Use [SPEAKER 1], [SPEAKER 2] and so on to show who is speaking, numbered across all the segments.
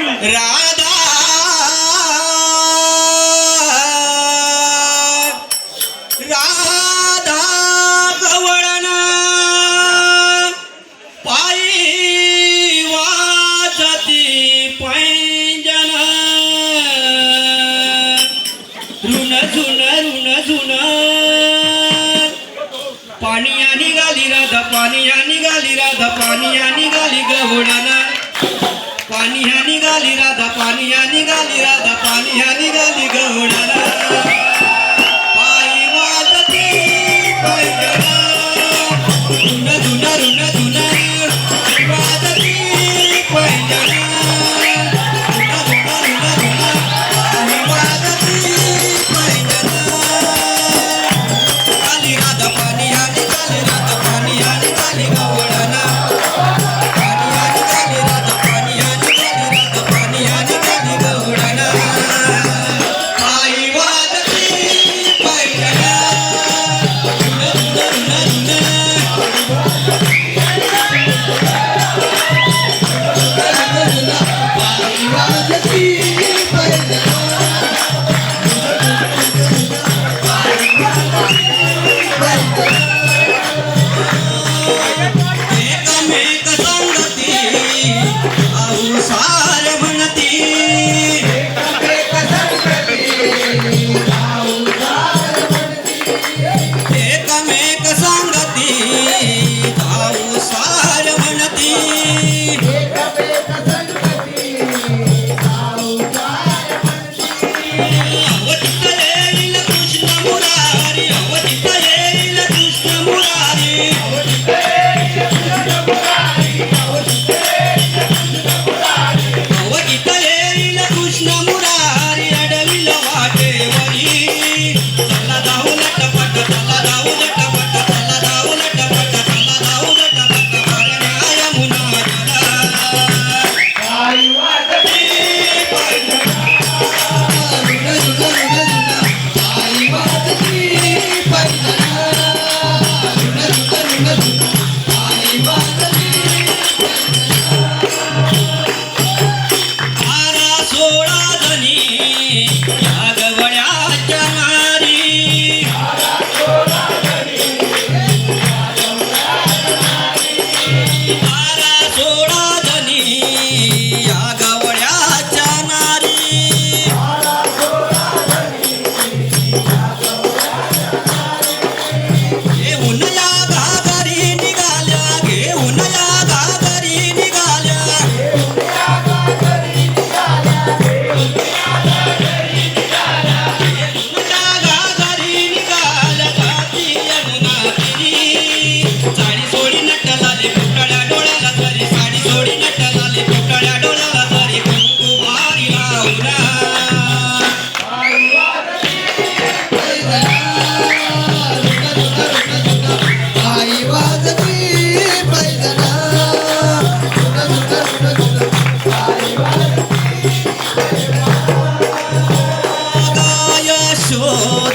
[SPEAKER 1] राधा. राधा गवळणा. पायी वाजती पैंजन ऋण झुन ऋण झुन पाणी आणि गाली राधा पाणी आणि गाली राधा पाणी आणि गाली गवळणा. पाणी ह्या निघाली राधा पाणी ह्या निघाली राधा पाणी ह्या Thank you.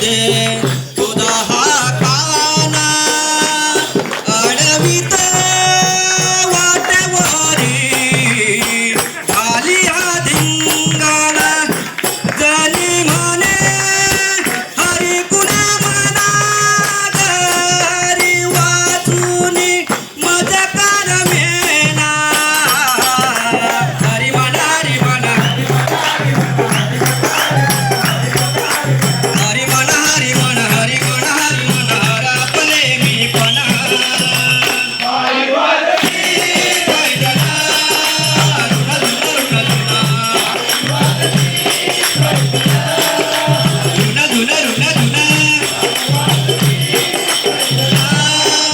[SPEAKER 1] poder.